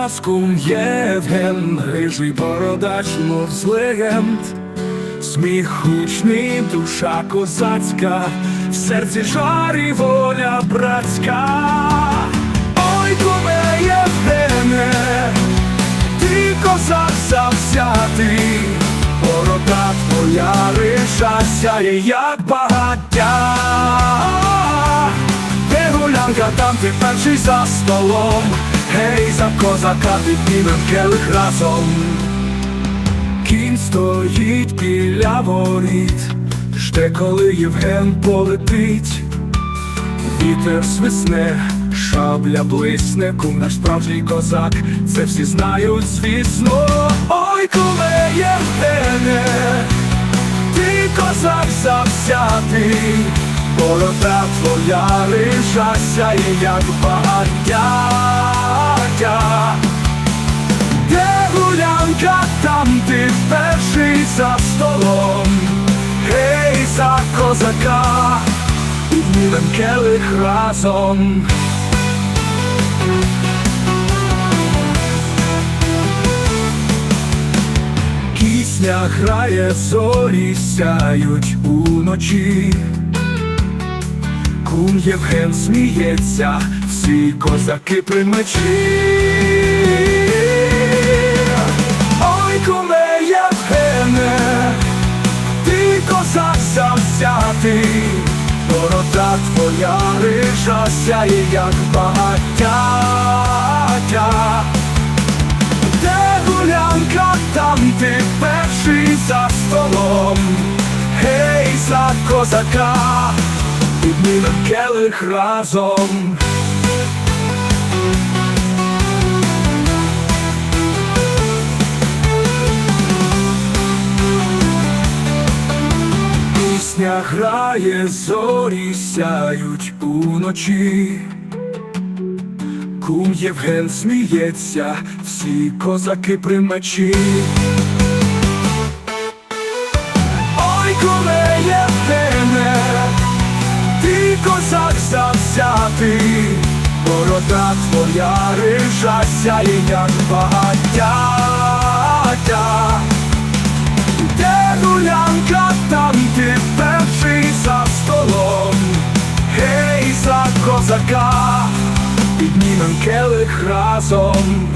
нас Євген, рижий бородач, мов з легенд, сміх гучний, душа козацька, в серці жар і воля братська. Ой, куме Євгене, ти козак завзятий, борода твоя риша сяє, як багаття. Де гулянка, там ти перший за столом, гей, за козака піднімем келих разом. Кінь стоїть біля воріт, жде, коли Євген полетить. Вітер свисне, шабля блисне, кум наш справжній козак, це всі знають, звісно. Ой, куме Євгене, ти козак завзятий, борода твоя риша сяє, як багаття. Де гулянка, там ти перший за столом, гей, за козака, піднімем келих разом. Кісня грає, зорі сяють уночі. Кум Євген сміється, всі козаки при мечі. Ой, куме Євгене, ти козак завзятий, борода твоя риша сяє, як багаття. Де гулянка, там ти перший за столом, гей, за козака, піднімем келих разом. Пісня грає, зорі сяють уночі. Кум Євген сміється, всі козаки при мечі. Ой, куме Євгене, ти козак завзятий, борода твоя рижа сяє, як багаття. Козака, піднімем келих разом.